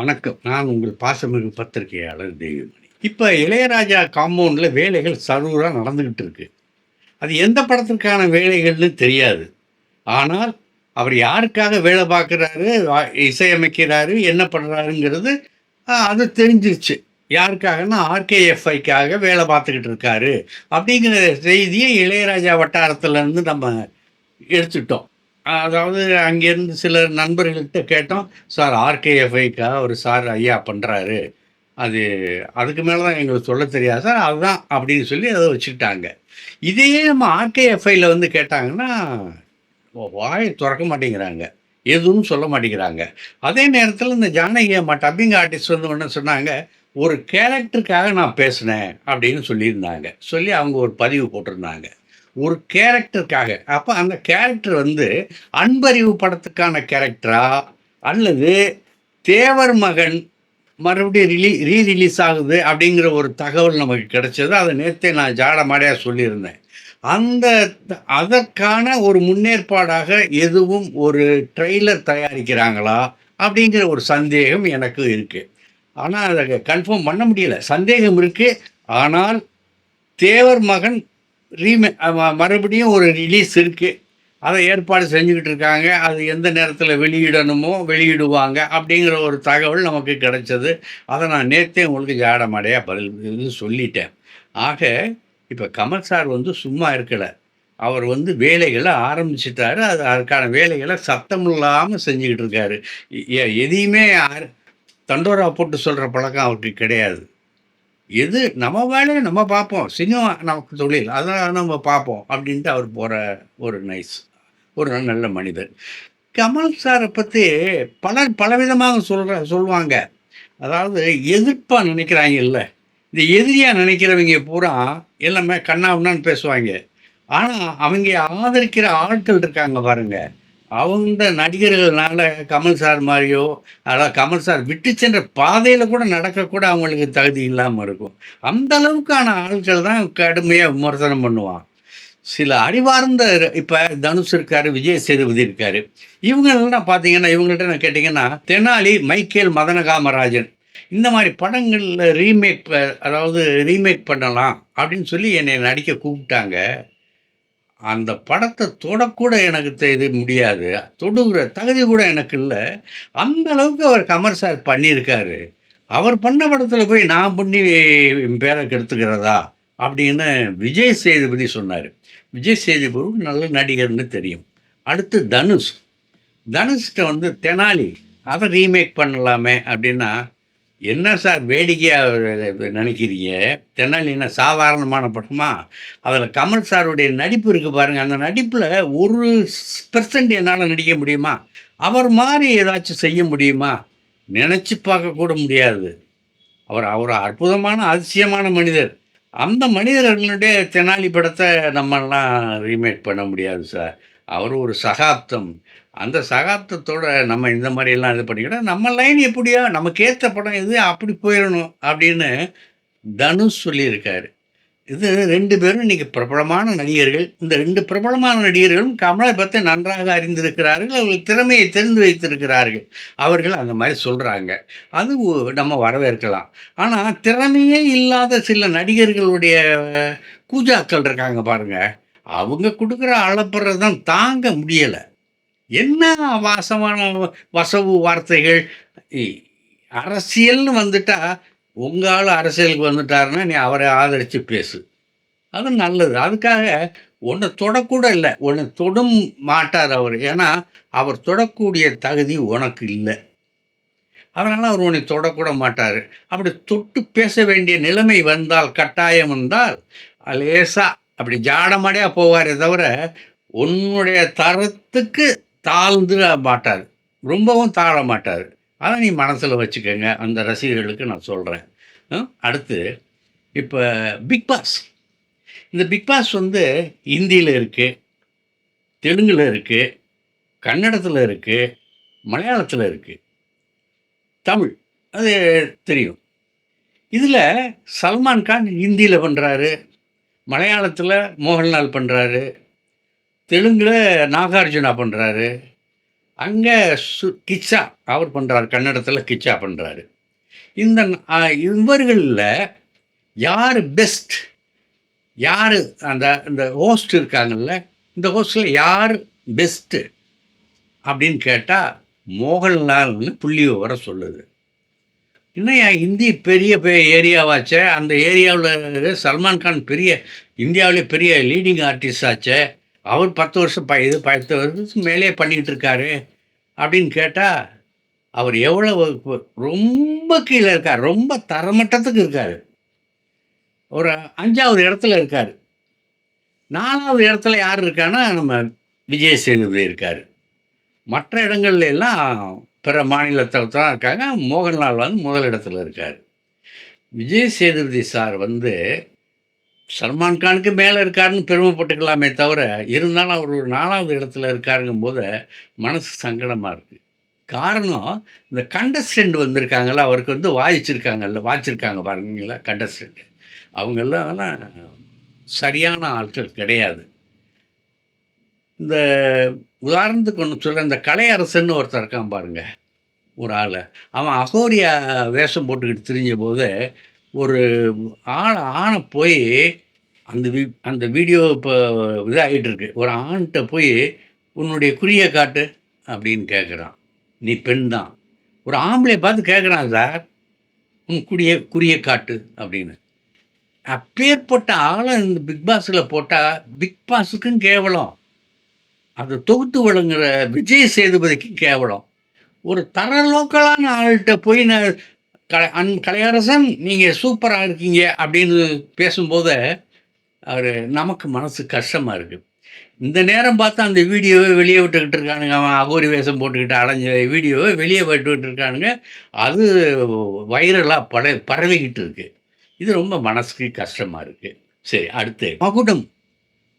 வணக்கம். நான் உங்கள் பாசமிகு பத்திரிகையாளர் தெய்வமணி இப்போ இளையராஜா காம்பவுண்டில் வேலைகள் சரூராக நடந்துக்கிட்டு இருக்கு. அது எந்த படத்திற்கான வேலைகள்னு தெரியாது. ஆனால் அவர் யாருக்காக வேலை பார்க்குறாரு இசையமைக்கிறாரு என்ன பண்ணுறாருங்கிறது அது தெரிஞ்சிருச்சு. யாருக்காகன்னா ஆர்கேஎஃப்ஐக்காக வேலை பார்த்துக்கிட்டு இருக்காரு. அப்படிங்கிற செய்தியை இளையராஜா வட்டாரத்துலேருந்து நம்ம எடுத்துட்டோம் அதாவது அங்கேருந்து சில நண்பர்கள்கிட்ட கேட்டோம் சார் ஆர்கேஎஃப்ஐக்காக ஒரு சார் ஐயா பண்ணுறாரு அது அதுக்கு மேலே தான் எங்களுக்கு சொல்ல தெரியாது. சார் அதுதான் அப்படின்னு சொல்லி அதை வச்சுக்கிட்டாங்க. இதையே நம்ம ஆர்கேஎஃப்ஐயில் வந்து கேட்டாங்கன்னா வாயை திறக்க மாட்டேங்கிறாங்க. எதுவும் சொல்ல மாட்டேங்கிறாங்க. அதே நேரத்தில் இந்த ஜானகி அம்மா டப்பிங் ஆர்டிஸ்ட் வந்து ஒன்று சொன்னாங்க ஒரு கேரக்டருக்காக நான் பேசினேன் அப்படின்னு சொல்லியிருந்தாங்க. சொல்லி அவங்க ஒரு பதிவு போட்டிருந்தாங்க. ஒரு கேரக்டருக்காக. அப்போ அந்த கேரக்டர் வந்து அன்பறிவு படத்துக்கான கேரக்டரா? அல்லது தேவர் மகன் மறுபடியும் ரிலீ ரீ ரிலீஸ் ஆகுது அப்படிங்கிற ஒரு தகவல் நமக்கு கிடைச்சது. அதை நேற்றே நான் ஜாடமாடியாக சொல்லியிருந்தேன். அந்த அதற்கான ஒரு முன்னேற்பாடாக எதுவும் ஒரு ட்ரெய்லர் தயாரிக்கிறாங்களா? அப்படிங்கிற ஒரு சந்தேகம் எனக்கு இருக்குது ஆனால் அதை கன்ஃபார்ம் பண்ண முடியல. சந்தேகம் இருக்குது ஆனால் தேவர் மகன் ரீமே மறுபடியும் ஒரு ரிலீஸ் இருக்குது அதை ஏற்பாடு செஞ்சுக்கிட்டு இருக்காங்க. அது எந்த நேரத்தில் வெளியிடணுமோ வெளியிடுவாங்க அப்படிங்கிற ஒரு தகவல் நமக்கு கிடைச்சது. அதை நான் நேற்றே உங்களுக்கு ஜாட மாடையாக பதில் இது சொல்லிட்டேன். ஆக இப்போ கமல் சார் வந்து சும்மா இருக்கலை. அவர் வந்து வேலைகளை ஆரம்பிச்சிட்டாரு. அது அதுக்கான வேலைகளை சத்தம் இல்லாமல் செஞ்சுக்கிட்டு இருக்காரு. எதையுமே தண்டோரா போட்டு சொல்கிற பழக்கம் அவருக்கு கிடையாது. எது நம்ம வேலையை நம்ம பார்ப்போம். சினிமா நமக்கு தொழில். அதை நம்ம பார்ப்போம் அப்படின்ட்டு அவர் போகிற ஒரு நைஸ் ஒரு நல்ல மனிதர். கமல் சாரை பற்றி பலர் பலவிதமாக சொல்கிற சொல்லுவாங்க அதாவது எதிர்ப்பாக நினைக்கிறாங்க இல்லை. இந்த எதிரியாக நினைக்கிறவங்க பூரா எல்லாமே கண்ணாவுன்னு பேசுவாங்க. ஆனால் அவங்க ஆதரிக்கிற ஆட்கள் இருக்காங்க பாருங்கள் அவங்க நடிகர்கள்னால கமல் சார் மாதிரியோ அதாவது கமல் சார் விட்டு சென்ற பாதையில் கூட நடக்கக்கூட அவங்களுக்கு தகுதி இல்லாமல் இருக்கும். அந்த அளவுக்கான ஆட்கள் தான் கடுமையாக விமர்சனம் பண்ணுவான் சில அறிவார்ந்த இப்போ தனுஷ் இருக்கார் விஜய் சேதுபதி இருக்கார். இவங்கெல்லாம் பார்த்தீங்கன்னா இவங்கள்ட்ட நான் கேட்டிங்கன்னா தெனாலி மைக்கேல் மதன காமராஜன் இந்த மாதிரி படங்களில் ரீமேக் அதாவது ரீமேக் பண்ணலாம் அப்படின்னு சொல்லி என்னை நடிக்க கூப்பிட்டாங்க. அந்த படத்தை தொடக்கூட எனக்கு இது முடியாது. தொடுகிற தகுதி கூட எனக்கு இல்லை. அந்த அளவுக்கு அவர் கமர் சார் பண்ணியிருக்காரு. அவர் பண்ண படத்தில் போய் நான் பண்ணி பேரை கெடுத்துக்கிறதா? அப்படின்னு விஜய் சேதுபதி சொன்னார். விஜய் சேதுபதி நல்ல நடிகர்னு தெரியும். அடுத்து தனுஷ். தனுஷ்கிட்ட வந்து தெனாலி அதை ரீமேக் பண்ணலாமே அப்படின்னா என்ன சார் வேடிக்கையாக நினைக்கிறீங்க? தென்னாலின்னா சாதாரணமான படமா? அதில் கமல் சாருடைய நடிப்பு இருக்குது பாருங்கள் அந்த நடிப்பில் ஒரு பெர்சன்ட் என்னால் நடிக்க முடியுமா? அவர் மாதிரி ஏதாச்சும் செய்ய முடியுமா? நினச்சி பார்க்கக்கூட முடியாது. அவர் அவர் அற்புதமான அதிசயமான மனிதர். அந்த மனிதர்களுடைய தெனாலி படத்தை நம்மெல்லாம் ரீமேக் பண்ண முடியாது சார். அவர் ஒரு சகாப்தம். அந்த சகாப்தத்தோட நம்ம இந்த மாதிரியெல்லாம் இது பண்ணிக்கிட்டோம் நம்ம லைன் எப்படியோ? நமக்கு ஏற்ற படம் இது அப்படி போயிடணும் அப்படின்னு தனுஷ் சொல்லியிருக்காரு. இது ரெண்டு பேரும் இன்றைக்கி பிரபலமான நடிகர்கள். இந்த ரெண்டு பிரபலமான நடிகர்களும் கமலை பற்றி நன்றாக அறிந்திருக்கிறார்கள். அவர்கள் திறமையை தெரிந்து வைத்திருக்கிறார்கள். அவர்கள் அந்த மாதிரி சொல்கிறாங்க அது நம்ம வரவேற்கலாம். ஆனால் திறமையே இல்லாத சில நடிகர்களுடைய கூஜாக்கள் இருக்காங்க பாருங்கள் அவங்க கொடுக்குற அளப்புறது தான் தாங்க முடியலை. என்ன வாசமான வசவு வார்த்தைகள்? அரசியல்னு வந்துட்டா உங்களால் அரசியலுக்கு வந்துட்டாருன்னா நீ அவரை ஆதரித்து பேசு. அது நல்லது. அதுக்காக ஒன்று தொடக்கூட இல்லை. ஒன்று தொடும் மாட்டார் அவர். ஏன்னா அவர் தொடக்கூடிய தகுதி உனக்கு இல்லை. அதனால் அவர் உன்னை தொடக்கூட மாட்டார். அப்படி தொட்டு பேச வேண்டிய நிலைமை வந்தால் கட்டாயம் வந்தால் லேசாக அப்படி ஜாடமடையாக போவாரே தவிர உன்னுடைய தரத்துக்கு தாழ்ந்து மாட்டார். ரொம்பவும் தாழ மாட்டார். அதை நீ மனசில் வச்சுக்கோங்க அந்த ரசிகர்களுக்கு நான் சொல்கிறேன் அடுத்து இப்போ பிக் பாஸ். இந்த பிக் பாஸ் வந்து ஹிந்தியில் இருக்குது தெலுங்கில் இருக்குது கன்னடத்தில் இருக்குது மலையாளத்தில் இருக்குது தமிழ் அது தெரியும். இதில் சல்மான் கான் ஹிந்தியில் பண்ணுறாரு மலையாளத்தில் மோகன்லால் பண்ணுறாரு தெலுங்கில் நாகார்ஜுனா பண்ணுறாரு அங்கே சு கிச்சா அவர் பண்ணுறாரு கன்னடத்தில் கிச்சா பண்ணுறாரு இந்த இவர்களில் யார் பெஸ்ட் யார் அந்த இந்த ஹோஸ்ட் இருக்காங்கல்ல இந்த ஹோஸ்டில் யார் பெஸ்ட்டு அப்படின்னு கேட்டால் மோகன்லால்னு புள்ளி வர சொல்லுது. என்ன ஹிந்தி பெரிய பெரிய ஏரியாவாச்சே அந்த ஏரியாவில் சல்மான் கான் பெரிய இந்தியாவிலே பெரிய லீடிங் ஆர்டிஸ்ட் ஆச்சே. அவர் பத்து வருஷம் ப இது பத்து வருஷத்துக்கு மேலே பண்ணிகிட்டு இருக்காரு அப்படின்னு கேட்டால் அவர் எவ்வளோ ரொம்ப கீழே இருக்கார். ரொம்ப தரமட்டத்துக்கு இருக்கார். ஒரு அஞ்சாவது இடத்துல இருக்கார். நாலாவது இடத்துல யார் இருக்கான்னா நம்ம விஜய் சேதுபதி இருக்கார். மற்ற இடங்கள்ல எல்லாம் பிற மாநிலத்தில் தான் இருக்காங்க. மோகன்லால் வந்து முதல் இடத்துல இருக்கார். விஜய் சேதுபதி சார் வந்து சல்மான் கானுக்கு மேலே இருக்காருன்னு பெருமைப்பட்டுக்கலாமே தவிர இருந்தாலும் அவர் ஒரு நாலாவது இடத்துல இருக்காருங்கும் போது மனசு சங்கடமாக இருக்குது காரணம் இந்த கண்டஸ்டன்ட் வந்திருக்காங்கல்ல அவருக்கு வந்து வாதிச்சிருக்காங்கல்ல வாய்ச்சிருக்காங்க பாருங்களா கண்டஸ்டன்ட் அவங்கெல்லாம் சரியான ஆட்கள் கிடையாது. இந்த உதாரணத்துக்கு ஒன்று சொல்ல இந்த கலையரசன்னு ஒருத்தர் இருக்கான் பாருங்கள் ஒரு ஆள். அவன் அகோரியா வேஷம் போட்டுக்கிட்டு திரிஞ்ச போது ஒரு ஆளை ஆணை போய் அந்த வீ அந்த வீடியோ இப்போ இதாகிட்டு இருக்கு ஒரு ஆண்கிட்ட போய் உன்னுடைய குறியை காட்டு அப்படின்னு கேட்குறான் நீ பெண் தான். ஒரு ஆம்பளை பார்த்து கேட்குறான் சார் உன் குடிய குறியை காட்டு அப்படின்னு. அப்பேற்பட்ட ஆளை இந்த பிக் பாஸில் போட்டால் பிக் பாஸுக்கும் கேவலம். அதை தொகுத்து வழங்குற விஜய் சேதுபதிக்கும் கேவலம். ஒரு தர லோக்கலான ஆள்கிட்ட போய் நான் கலை அன் கலையரசன் நீங்கள் சூப்பராக இருக்கீங்க அப்படின்னு பேசும்போது அவர் நமக்கு மனசு கஷ்டமாக இருக்குது இந்த நேரம் பார்த்தா அந்த வீடியோவை வெளியே விட்டுக்கிட்டு இருக்கானுங்க. அவன் அகோரி வேஷம் போட்டுக்கிட்டு அலைஞ்ச வீடியோவை வெளியே விட்டுக்கிட்டு இருக்கானுங்க. அது வைரலாக பட பரவிக்கிட்டு இருக்கு. இது ரொம்ப மனசுக்கு கஷ்டமாக இருக்குது சரி அடுத்து மகுடம்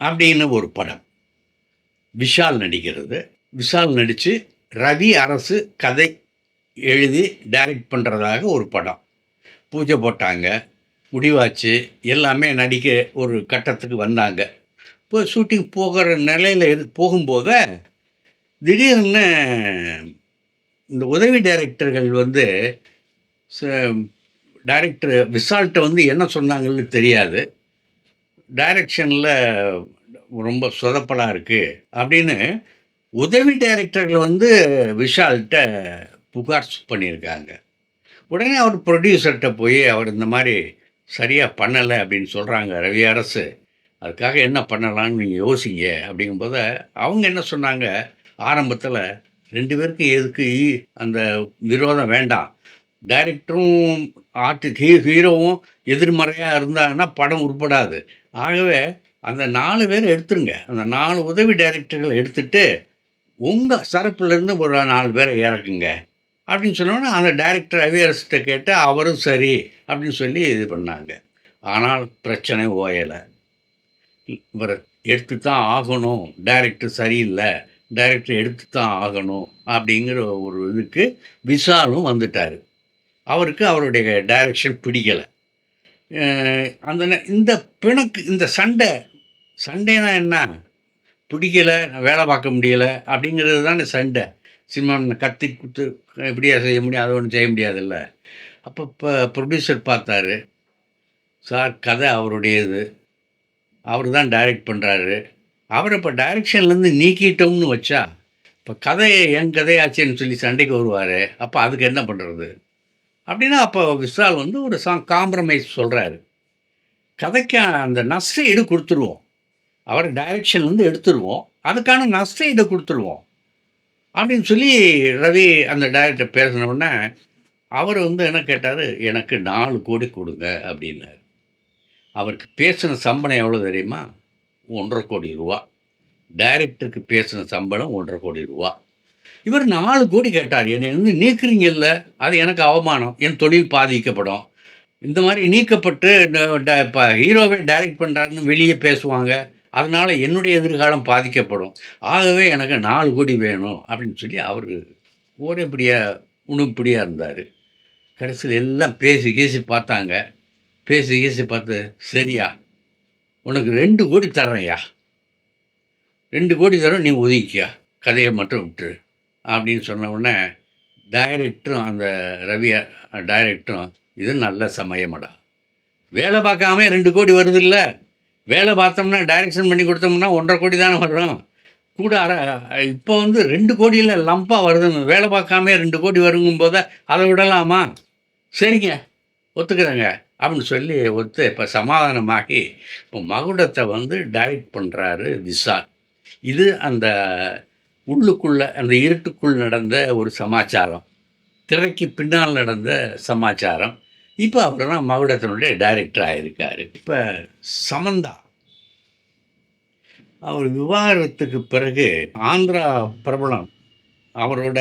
அப்படின்னு ஒரு படம். விஷால் நடிக்கிறது. விஷால் நடித்து ரவி அரசு கதை எழுதி டைரக்ட் பண்ணுறதாக ஒரு படம். பூஜை போட்டாங்க முடிவாச்சு எல்லாமே நடிக்க ஒரு கட்டத்துக்கு வந்தாங்க. இப்போ ஷூட்டிங் போகிற நிலையில் எது போகும்போது திடீர்னு இந்த உதவி டைரக்டர்கள் வந்து டைரக்டர் விசால்ட்டை வந்து என்ன சொன்னாங்கன்னு தெரியாது. டைரக்ஷனில் ரொம்ப சொதப்பலாக இருக்குது அப்படின்னு உதவி டைரக்டர்கள் வந்து விஷால்கிட்ட புகார் பண்ணியிருக்காங்க. உடனே அவர் ப்ரொடியூசர்கிட்ட போய் அவர் இந்த மாதிரி சரியாக பண்ணலை அப்படின்னு சொல்கிறாங்க ரவி அரசு. அதுக்காக என்ன பண்ணலான்னு நீங்கள் யோசிங்க அப்படிங்கும்போது அவங்க என்ன சொன்னாங்க? ஆரம்பத்தில் ரெண்டு பேருக்கும் எதுக்கு அந்த விரோதம் வேண்டாம். டைரக்டரும் ஆர்டி ஹீ ஹீரோவும் எதிர்மறையாக இருந்தாங்கன்னா படம் உருப்படாது. ஆகவே அந்த நாலு பேர் எடுத்துருங்க. அந்த நாலு உதவி டைரக்டர்கள் எடுத்துட்டு உங்கள் சரப்புலேருந்து ஒரு நாலு பேரை இறக்குங்க. அப்படின்னு சொன்னோன்னா அந்த டைரக்டர் அவியரசிட்ட கேட்டு அவரும் சரி அப்படின்னு சொல்லி இது பண்ணாங்க. ஆனால் பிரச்சனை ஓயலை. இவர் எடுத்து தான் ஆகணும். டைரக்டர் சரியில்லை. டைரக்டர் எடுத்து தான் ஆகணும் அப்படிங்கிற ஒரு இதுக்கு விசாலும் வந்துட்டார். அவருக்கு அவருடைய டைரக்ஷன் பிடிக்கலை. அந்த இந்த பிணக்கு இந்த சண்டை சண்டைனா என்ன? பிடிக்கலை வேலை பார்க்க முடியலை அப்படிங்கிறது தானே சண்டை. சினிமா கத்தி குத்து எப்படியா செய்ய முடியும் அது ஒன்றும் செய்ய முடியாதுல்ல. அப்போ இப்போ ப்ரொடியூசர் பார்த்தாரு. சார் கதை அவருடையது. அவர் தான் டைரக்ட் பண்ணுறாரு அவர் இப்போ டைரக்ஷன்லேருந்து நீக்கிட்டோம்னு வச்சா இப்போ கதையை என் கதையாச்சேன்னு சொல்லி சண்டைக்கு வருவார். அப்போ அதுக்கு என்ன பண்ணுறது அப்படின்னா அப்போ விஷால் வந்து ஒரு சா காம்ப்ரமைஸ் சொல்கிறாரு கதைக்கு அந்த நஷ்ட ஈடு கொடுத்துருவோம். அவர் டைரக்ஷன்லேருந்து எடுத்துருவோம். அதுக்கான நஷ்ட ஈடு கொடுத்துருவோம். அப்படின்னு சொல்லி ரவி அந்த டைரக்டர் பேசினோடனே அவர் வந்து என்ன கேட்டார்? எனக்கு நாலு கோடி கொடுங்க அப்படின்னாரு. அவருக்கு பேசின சம்பளம் எவ்வளோ தெரியுமா? ஒன்றரை கோடி ரூபா. டைரக்டருக்கு பேசின சம்பளம் ஒன்றரை கோடி ரூபா. இவர் நாலு கோடி கேட்டார். என்னை வந்து நீக்குறீங்கல்ல அது எனக்கு அவமானம். என் தொழில் பாதிக்கப்படும். இந்த மாதிரி நீக்கப்பட்டு இப்போ ஹீரோவை டைரக்ட் பண்ணுறாருன்னு வெளியே பேசுவாங்க. அதனால் என்னுடைய எதிர்காலம் பாதிக்கப்படும். ஆகவே எனக்கு நாலு கோடி வேணும் அப்படின்னு சொல்லி அவர் ஒரேபடியாக உணுப்படியாக இருந்தார். கடைசியில் எல்லாம் பேசி கீசி பார்த்தாங்க. பேசி கீசி பார்த்து சரியா உனக்கு ரெண்டு கோடி தர்றேன்யா. ரெண்டு கோடி தரோம் நீ ஒதுக்கியா கதையை மட்டும் விட்டுரு அப்படின்னு சொன்ன உடனே டைரக்டரும் அந்த ரவியா டைரக்டரும் இது நல்ல சமயமடா. வேலை பார்க்காம ரெண்டு கோடி வருது இல்லை வேலை பார்த்தோம்னா டைரக்ஷன் பண்ணி கொடுத்தோம்னா ஒன்றரை கோடி தானே வரும். கூட அரை இப்போ வந்து ரெண்டு கோடியில் லம்பாக வருதுங்க வேலை பார்க்காம ரெண்டு கோடி வருங்கும் போது அதை விடலாமா? சரிங்க ஒத்துக்கிறேங்க. அப்படின்னு சொல்லி ஒத்து இப்போ சமாதானமாகி இப்போ மகுடத்தை வந்து டைரக்ட் பண்ணுறாரு விசால் இது அந்த உள்ளுக்குள்ளே அந்த இருட்டுக்குள் நடந்த ஒரு சமாச்சாரம். திரைக்கு பின்னால் நடந்த சமாச்சாரம். இப்போ அவர் தான் மகுடத்தினுடைய டைரக்டர் ஆகியிருக்கார் இப்போ சமந்தா அவர் விவாகரத்துக்கு பிறகு ஆந்திரா பிரபலம். அவரோட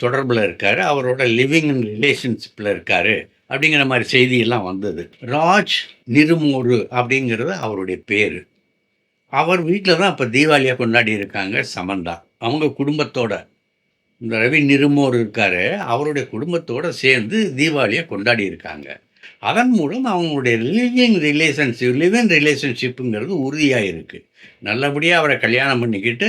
தொடர்பில் இருக்கார் அவரோட லிவிங் ரிலேஷன்ஷிப்பில் இருக்கார் அப்படிங்கிற மாதிரி செய்தியெல்லாம் வந்தது. ராஜ் நிருமூரு அப்படிங்கிறது அவருடைய பேர். அவர் வீட்டில் தான் இப்போ தீபாவளியாக கொண்டாடி இருக்காங்க சமந்தா. அவங்க குடும்பத்தோட இந்த ரவி நிருமோர் இருக்கார். அவருடைய குடும்பத்தோடு சேர்ந்து தீபாவளியை கொண்டாடி இருக்காங்க. அதன் மூலம் அவங்களுடைய லிவிங் ரிலேஷன்ஷிப் லிவிங் ரிலேஷன்ஷிப்புங்கிறது உறுதியாக இருக்குது நல்லபடியாக அவரை கல்யாணம் பண்ணிக்கிட்டு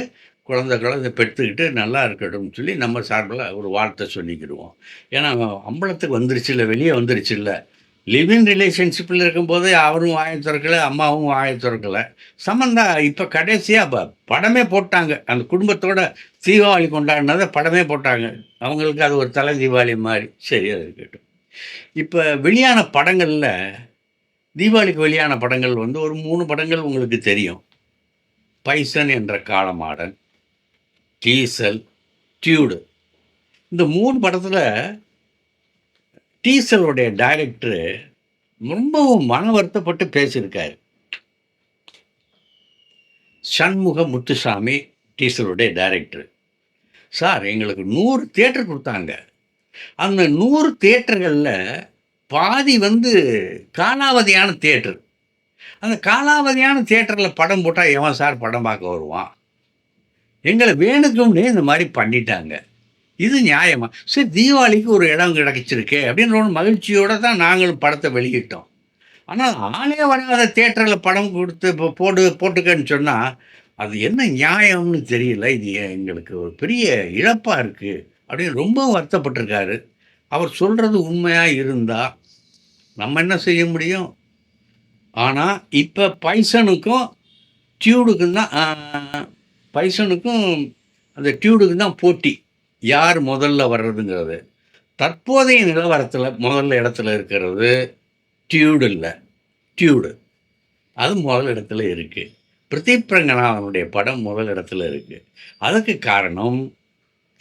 குழந்தை குழந்தை பெற்றுக்கிட்டு நல்லா இருக்கட்டும்னு சொல்லி நம்ம சார்பில் ஒரு வார்த்தை சொல்லிக்கிடுவோம். ஏன்னா அம்பலத்துக்கு வந்துருச்சு இல்லை வெளியே வந்துருச்சு இல்லை. லிவிங் ரிலேஷன்ஷிப்பில் இருக்கும்போது அவரும் வாயை திறக்கலை அம்மாவும் வாயை திறக்கலை. சம்மந்தா இப்போ கடைசியாக இப்போ படமே போட்டாங்க. அந்த குடும்பத்தோட தீபாவளி கொண்டாடினதை படமே போட்டாங்க. அவங்களுக்கு அது ஒரு தலை தீபாவளி மாதிரி. சரி அது இருக்கட்டும். இப்போ வெளியான படங்களில் தீபாவளிக்கு வெளியான படங்கள் வந்து ஒரு மூணு படங்கள் உங்களுக்கு தெரியும். பைசன் என்ற காலமாடன் டீசல் டியூடு. இந்த மூணு படத்தில் டீசலுடைய டைரக்டரு ரொம்பவும் மன வருத்தப்பட்டு பேசியிருக்காரு. சண்முக முத்துசாமி டீசலுடைய டைரக்டர் சார் எங்களுக்கு நூறு தேட்டர் கொடுத்தாங்க. அந்த நூறு தேட்டர்களில் பாதி வந்து காலாவதியான தேட்டர் அந்த காலாவதியான தேட்டரில் படம் போட்டால் எவன் சார் படம் பார்க்க வருவான்? எங்களை வேணுக்கும்னே இந்த மாதிரி பண்ணிட்டாங்க. இது நியாயமா? சரி தீபாவளிக்கு ஒரு இடம் கிடைச்சிருக்கு அப்படின்ற ஒரு மகிழ்ச்சியோடு தான் நாங்களும் படத்தை வெளியிட்டோம். ஆனால் ஆளே வராத தேட்டரில் படம் கொடுத்து இப்போ போட்டு போட்டுக்கன்னு சொன்னால் அது என்ன நியாயம்னு தெரியல. இது எங்களுக்கு ஒரு பெரிய இழப்பாக இருக்குது அப்படின்னு ரொம்ப வருத்தப்பட்டிருக்காரு. அவர் சொல்கிறது உண்மையாக இருந்தால் நம்ம என்ன செய்ய முடியும்? ஆனால் இப்போ பைசனுக்கும் டியூடுக்கும் தான் பைசனுக்கும் அந்த டியூடுக்கும் தான் போட்டி. யார் முதல்ல வர்றதுங்கிறது? தற்போதைய நிலவரத்தில் முதல்ல இடத்துல இருக்கிறது டியூடு இல்லை. டியூடு. அது முதல் இடத்துல இருக்குது பிரதீப் ரங்கநாதனுடைய படம் முதல் இடத்துல இருக்குது அதுக்கு காரணம்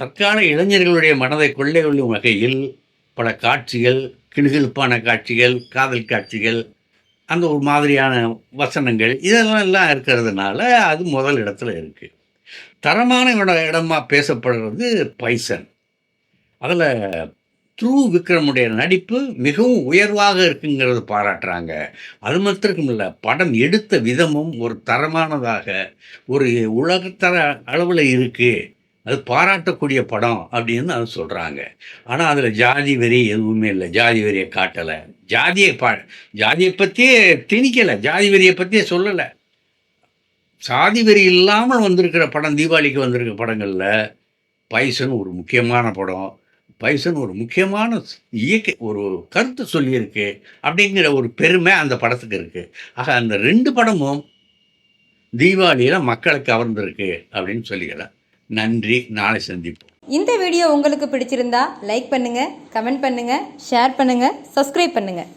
தற்கால இளைஞர்களுடைய மனதை கொள்ளை கொள்ளும் வகையில் பல காட்சிகள் கிணுகிழ்ப்பான காட்சிகள் காதல் காட்சிகள் அந்த ஒரு மாதிரியான வசனங்கள் இதெல்லாம் எல்லாம் இருக்கிறதுனால அது முதல் இடத்துல இருக்குது தரமான இட இடமா பேசப்படுறது பைசன். அதில் த்ரூ விக்ரமுடைய நடிப்பு மிகவும் உயர்வாக இருக்குங்கிறது பாராட்டுறாங்க. அது மாத்திரக்கும் இல்லை படம் எடுத்த விதமும் ஒரு தரமானதாக ஒரு உலகத்தர அளவில் இருக்குது அது பாராட்டக்கூடிய படம் அப்படின்னு அது சொல்கிறாங்க ஆனால் அதில் ஜாதி வரி எதுவுமே இல்லை. ஜாதி வெறியை காட்டலை. ஜாதியை பா ஜாதியை பற்றியே திணிக்கலை. ஜாதி வெறியை பற்றியே சொல்லலை. சாதி வெறி இல்லாமல் வந்திருக்கிற படம் தீபாவளிக்கு வந்திருக்கிற படங்களில் பைசன் ஒரு முக்கியமான படம். பைசன் ஒரு முக்கியமான இயக்க ஒரு கருத்து சொல்லியிருக்கு அப்படிங்கிற ஒரு பெருமை அந்த படத்துக்கு இருக்குது ஆக அந்த ரெண்டு படமும் தீபாவளியில் மக்களை கவர்ந்துருக்கு அப்படின்னு சொல்லிக்கலாம் நன்றி. நாளை சந்திப்போம். இந்த வீடியோ உங்களுக்கு பிடிச்சிருந்தா லைக் பண்ணுங்கள் கமெண்ட் பண்ணுங்கள் ஷேர் பண்ணுங்கள் சப்ஸ்கிரைப் பண்ணுங்கள்